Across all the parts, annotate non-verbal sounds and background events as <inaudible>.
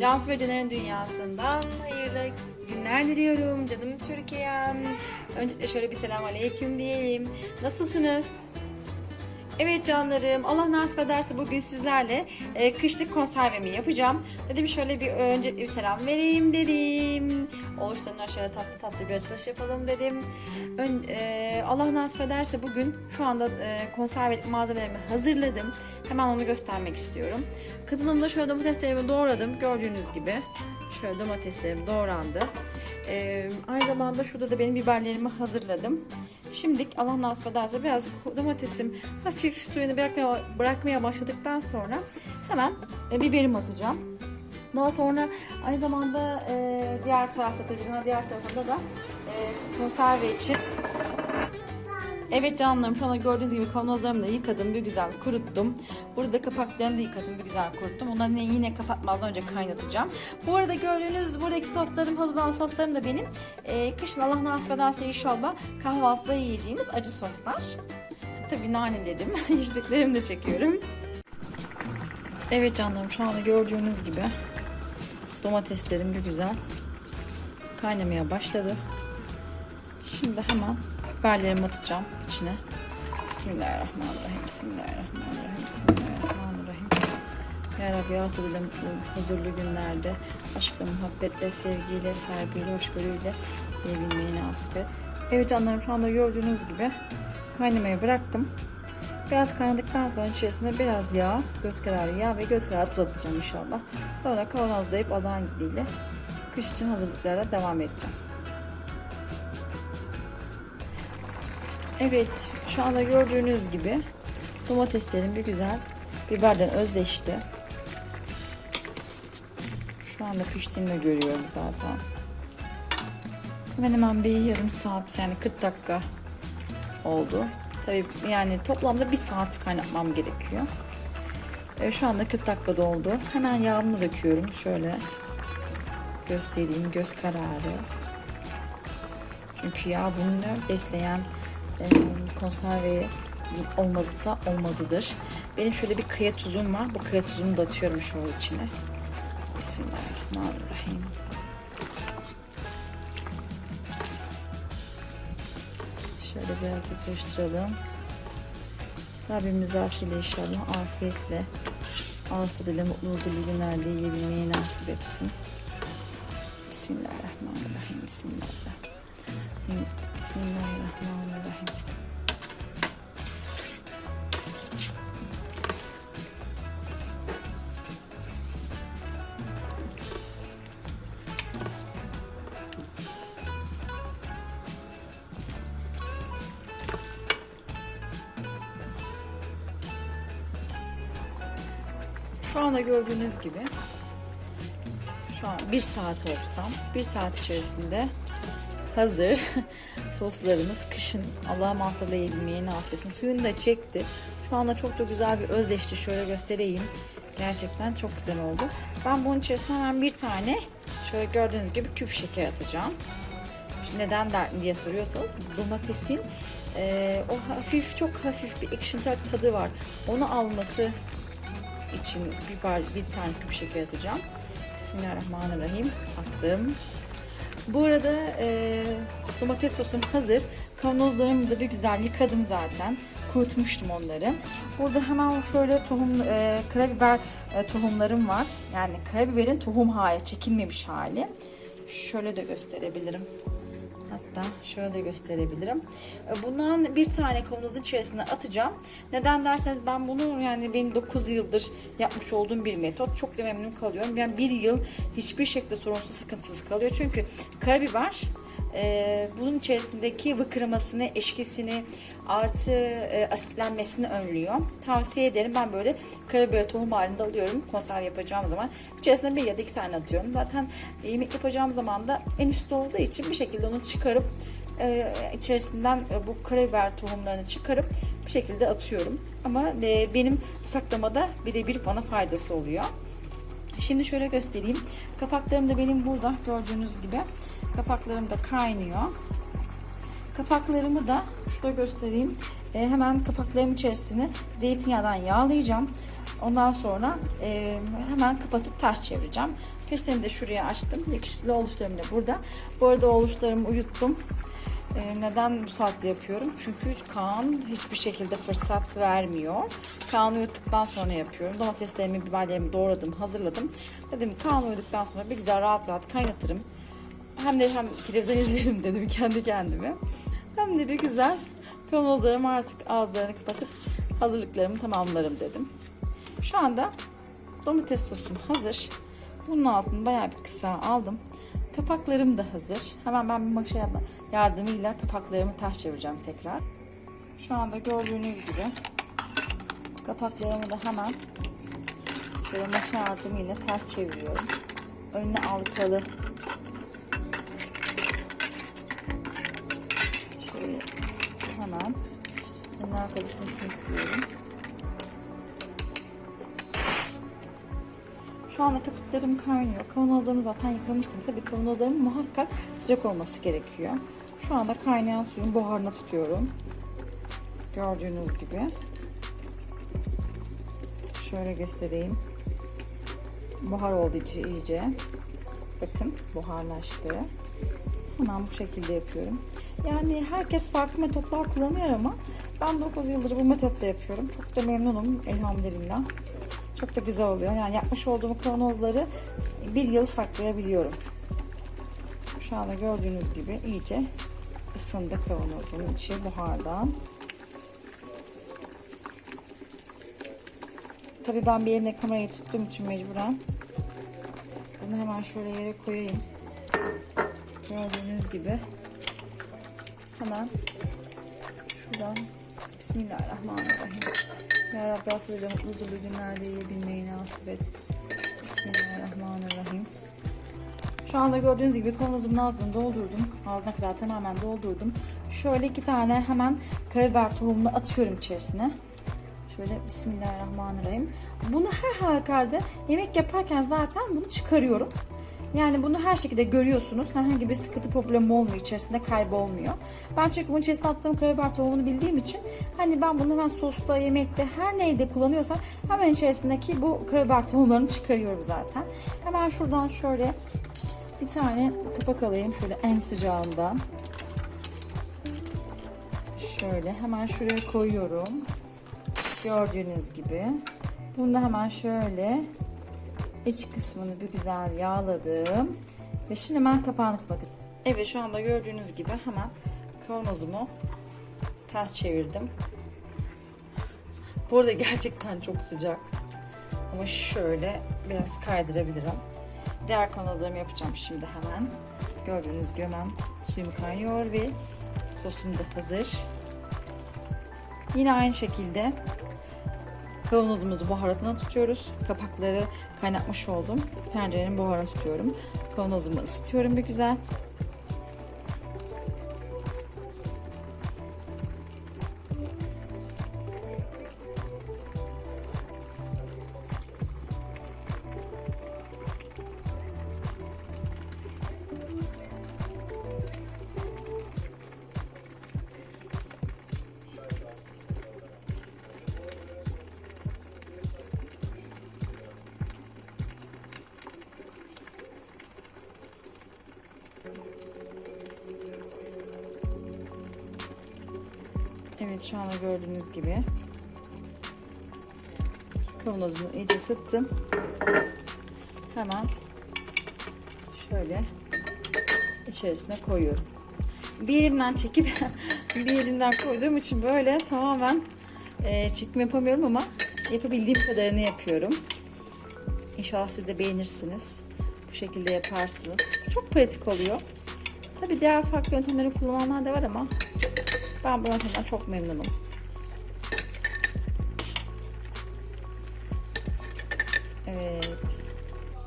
Cansu ve Caner'in dünyasından hayırlı günler diliyorum canım Türkiye'm. Öncelikle şöyle bir selam aleyküm diyelim. Nasılsınız? Evet canlarım, Allah nasip ederse bugün sizlerle e, kışlık konservemi yapacağım. Dedim şöyle bir öncelikle bir selam vereyim dedim. Oğuzlarına şöyle tatlı tatlı bir açılış yapalım dedim. Ön, e, Allah nasip ederse bugün şu anda e, konserve malzemelerimi hazırladım. Hemen onu göstermek istiyorum. Kızılımda şöyle domateslerimi doğradım. Gördüğünüz gibi şöyle domateslerim doğrandı. E, aynı zamanda şurada da benim biberlerimi hazırladım. Şimdi Allah nasip ederse biraz domatesim hafif suyunu bırakmaya, bırakmaya başladıktan sonra hemen e, biberimi atacağım. Daha sonra aynı zamanda e, diğer tarafta tezgahın diğer tarafında da e, konserve için Evet canlarım şu anda gördüğünüz gibi kavanozlarımı da yıkadım bir güzel kuruttum. Burada kapaklarını da yıkadım bir güzel kuruttum. Onları yine, kapatmadan önce kaynatacağım. Bu arada gördüğünüz buradaki soslarım hazırlanan soslarım da benim. Ee, kışın Allah nasip ederse inşallah kahvaltıda yiyeceğimiz acı soslar. Tabii nanelerim, <laughs> içtiklerimi de çekiyorum. Evet canlarım şu anda gördüğünüz gibi domateslerim bir güzel kaynamaya başladı. Şimdi hemen biberlerimi atacağım içine. Bismillahirrahmanirrahim. Bismillahirrahmanirrahim. Bismillahirrahmanirrahim. Ya Rabbi ya mutlu, huzurlu günlerde aşkla, muhabbetle, sevgiyle, saygıyla, hoşgörüyle yiyebilmeyi nasip et. Evet canlarım şu anda gördüğünüz gibi kaynamaya bıraktım. Biraz kaynadıktan sonra içerisine biraz yağ, göz kararı yağ ve göz kararı tuz atacağım inşallah. Sonra kavanozlayıp Allah'ın izniyle kış için hazırlıklara devam edeceğim. Evet, şu anda gördüğünüz gibi domateslerim bir güzel biberden özleşti. Şu anda piştiğini de görüyorum zaten. Hemen hemen bir yarım saat yani 40 dakika oldu. Tabii yani toplamda bir saat kaynatmam gerekiyor. E, şu anda 40 dakika doldu. Hemen yağımı döküyorum. Şöyle göstereyim göz kararı. Çünkü yağ bunu besleyen konserve olmazsa olmazıdır. Benim şöyle bir kaya tuzum var. Bu kaya tuzunu da atıyorum şu içine. Bismillahirrahmanirrahim. Şöyle biraz da karıştıralım. Rabbim rızasıyla inşallah afiyetle ağız tadıyla mutlu huzurlu günlerde yiyebilmeyi nasip etsin. Bismillahirrahmanirrahim. Bismillahirrahmanirrahim. Bismillahirrahmanirrahim. Şu anda gördüğünüz gibi şu an bir saat oldu tam. Bir saat içerisinde hazır <laughs> soslarımız kışın Allah'a masallı yiyebilmeye nasip etsin. Suyunu da çekti. Şu anda çok da güzel bir özleşti. Şöyle göstereyim. Gerçekten çok güzel oldu. Ben bunun içerisine hemen bir tane şöyle gördüğünüz gibi küp şeker atacağım. Şimdi neden der diye soruyorsanız domatesin e, o hafif çok hafif bir ekşi tadı var. Onu alması için bir, bar, bir tane küp şeker atacağım. Bismillahirrahmanirrahim. Attım. Bu arada e, domates sosum hazır. Kavanozlarımı da bir güzel yıkadım zaten. Kurutmuştum onları. Burada hemen şöyle tohum, e, karabiber e, tohumlarım var. Yani karabiberin tohum hali, çekilmemiş hali. Şöyle de gösterebilirim. Hatta şöyle gösterebilirim. E, Bundan bir tane kavanozun içerisine atacağım. Neden derseniz ben bunu yani benim 9 yıldır yapmış olduğum bir metot. Çok da memnun kalıyorum. Yani bir yıl hiçbir şekilde sorunsuz sıkıntısız kalıyor. Çünkü karabiber e, bunun içerisindeki vıkırmasını, eşkisini artı e, asitlenmesini önlüyor. Tavsiye ederim. Ben böyle karabiber tohum halinde alıyorum. Konserve yapacağım zaman. İçerisine bir ya da iki tane atıyorum. Zaten yemek yapacağım zaman da en üstte olduğu için bir şekilde onu çıkarıp e, içerisinden e, bu karabiber tohumlarını çıkarıp bir şekilde atıyorum. Ama e, benim saklamada birebir bana faydası oluyor. Şimdi şöyle göstereyim. Kapaklarım da benim burada gördüğünüz gibi. Kapaklarım da kaynıyor. Kapaklarımı da şurada göstereyim. E, hemen kapaklarım içerisine zeytinyağından yağlayacağım. Ondan sonra e, hemen kapatıp ters çevireceğim. Peçetemi de şuraya açtım. Yakışıklı oluşlarım da burada. Bu arada oluşlarımı uyuttum. E, neden bu saatte yapıyorum? Çünkü Kaan hiçbir şekilde fırsat vermiyor. Kaan'ı uyuttuktan sonra yapıyorum. Domateslerimi, biberlerimi doğradım, hazırladım. Dedim Kaan uyuduktan sonra bir güzel rahat rahat kaynatırım. Hem de hem televizyon <laughs> izlerim dedim kendi kendime. Hem de bir güzel kavanozlarımı artık ağızlarını kapatıp hazırlıklarımı tamamlarım dedim. Şu anda domates sosum hazır. Bunun altını bayağı bir kısa aldım. Kapaklarım da hazır. Hemen ben bir maşa yardımıyla kapaklarımı ters çevireceğim tekrar. Şu anda gördüğünüz gibi kapaklarımı da hemen şöyle maşa yardımıyla ters çeviriyorum. Önüne alkalı önüne alkalı sinsin istiyorum. Şu anda kapaklarım kaynıyor. Kavanozlarımı zaten yıkamıştım. Tabii kavanozlarımın muhakkak sıcak olması gerekiyor. Şu anda kaynayan suyun buharına tutuyorum. Gördüğünüz gibi. Şöyle göstereyim. Buhar oldu iyice. Bakın buharlaştı. Hemen bu şekilde yapıyorum. Yani herkes farklı metotlar kullanıyor ama ben 9 yıldır bu metotla yapıyorum. Çok da memnunum elhamdülillah. Çok da güzel oluyor. Yani yapmış olduğum kavanozları bir yıl saklayabiliyorum. Şu anda gördüğünüz gibi iyice ısındı kavanozun içi buhardan. Tabii ben bir yerine kamerayı tuttuğum için mecburen bunu hemen şöyle yere koyayım. Gördüğünüz gibi hemen şuradan Bismillahirrahmanirrahim. Ya Rabbi affeyle mutlu huzurlu günlerde yiyebilmeyi nasip et. Bismillahirrahmanirrahim. Şu anda gördüğünüz gibi kavanozumun ağzını doldurdum. Ağzına kadar tamamen doldurdum. Şöyle iki tane hemen karabiber tohumunu atıyorum içerisine. Şöyle Bismillahirrahmanirrahim. Bunu her halükarda yemek yaparken zaten bunu çıkarıyorum. Yani bunu her şekilde görüyorsunuz. Herhangi bir sıkıntı problemi olmuyor. içerisinde kaybolmuyor. Ben çünkü bunun içerisine attığım karabiber tohumunu bildiğim için hani ben bunu hemen sosta, yemekte her neyde kullanıyorsam hemen içerisindeki bu karabiber tohumlarını çıkarıyorum zaten. Hemen şuradan şöyle bir tane kapak alayım. Şöyle en sıcağından. Şöyle hemen şuraya koyuyorum. Gördüğünüz gibi. Bunu da hemen şöyle iç kısmını bir güzel yağladım. Ve şimdi hemen kapağını kapatıyorum. Evet şu anda gördüğünüz gibi hemen kavanozumu ters çevirdim. Bu arada gerçekten çok sıcak. Ama şöyle biraz kaydırabilirim. Diğer kavanozlarımı yapacağım şimdi hemen. Gördüğünüz gibi hemen suyum kaynıyor ve sosum da hazır. Yine aynı şekilde Kavanozumuzu baharatına tutuyoruz. Kapakları kaynatmış oldum. Tencerenin buharını tutuyorum. Kavanozumu ısıtıyorum bir güzel. Evet şu anda gördüğünüz gibi kavanozumu iyice ısıttım. Hemen şöyle içerisine koyuyorum. Bir elimden çekip <laughs> bir elimden koyduğum için böyle tamamen e, çekim yapamıyorum ama yapabildiğim kadarını yapıyorum. İnşallah siz de beğenirsiniz. Bu şekilde yaparsınız. Çok pratik oluyor. Tabi diğer farklı yöntemleri kullananlar da var ama ben bu yöntemden çok memnunum. Evet.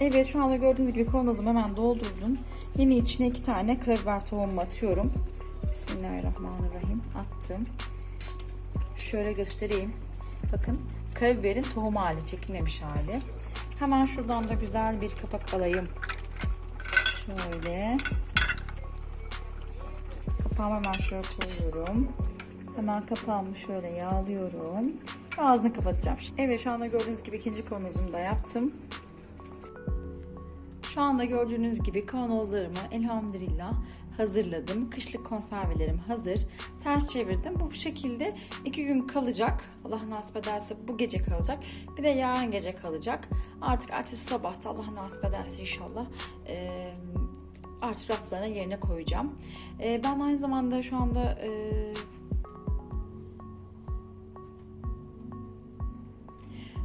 Evet şu anda gördüğünüz gibi kavanozumu hemen doldurdum. Yine içine iki tane karabiber tohumu atıyorum. Bismillahirrahmanirrahim. Attım. Şöyle göstereyim. Bakın karabiberin tohum hali, çekilmemiş hali. Hemen şuradan da güzel bir kapak alayım. Şöyle. Kapağımı hemen şöyle koyuyorum. Hemen kapağımı şöyle yağlıyorum. Ağzını kapatacağım. Evet şu anda gördüğünüz gibi ikinci kavanozumu da yaptım. Şu anda gördüğünüz gibi kavanozlarımı elhamdülillah hazırladım. Kışlık konservelerim hazır. Ters çevirdim. Bu şekilde iki gün kalacak. Allah nasip ederse bu gece kalacak. Bir de yarın gece kalacak. Artık ertesi sabahta Allah nasip ederse inşallah eee, artık raflarına yerine koyacağım. Eee, ben aynı zamanda şu anda eee,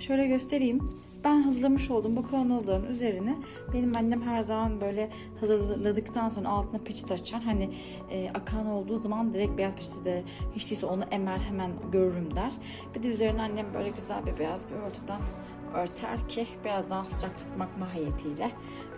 Şöyle göstereyim. Ben hazırlamış olduğum bu kavanozların üzerine benim annem her zaman böyle hazırladıktan sonra altına peçete açar. Hani e, akan olduğu zaman direkt beyaz peçete hiç değilse onu emer hemen görürüm der. Bir de üzerine annem böyle güzel bir beyaz bir örtüden örter ki biraz daha sıcak tutmak mahiyetiyle.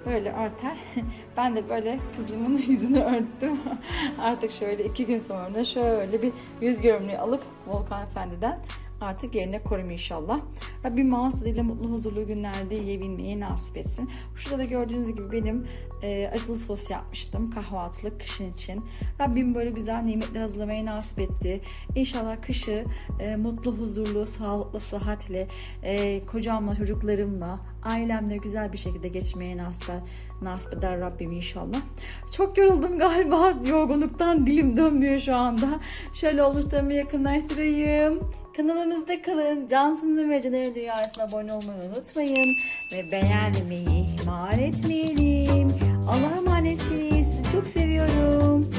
Böyle örter. <laughs> Ben de böyle kızımın <laughs> yüzünü örttüm. <laughs> Artık şöyle iki gün sonra şöyle bir yüz gömleği alıp Volkan Efendi'den artık yerine koyayım inşallah. Rabbim ağız tadıyla mutlu huzurlu günlerde yiyebilmeyi nasip etsin. Şurada da gördüğünüz gibi benim e, acılı sos yapmıştım kahvaltılık kışın için. Rabbim böyle güzel nimetli hazırlamayı nasip etti. İnşallah kışı e, mutlu, huzurlu, sağlıklı, sıhhatli, e, kocamla, çocuklarımla, ailemle güzel bir şekilde geçmeye nasip, nasip eder Rabbim inşallah. Çok yoruldum galiba. Yorgunluktan dilim dönmüyor şu anda. Şöyle oluşturumu yakınlaştırayım. Kanalımızda kalın. Cansın'ın ve Dünyası'na abone olmayı unutmayın. Ve beğenmeyi ihmal etmeyelim. Allah'a emanetsiniz. Sizi çok seviyorum.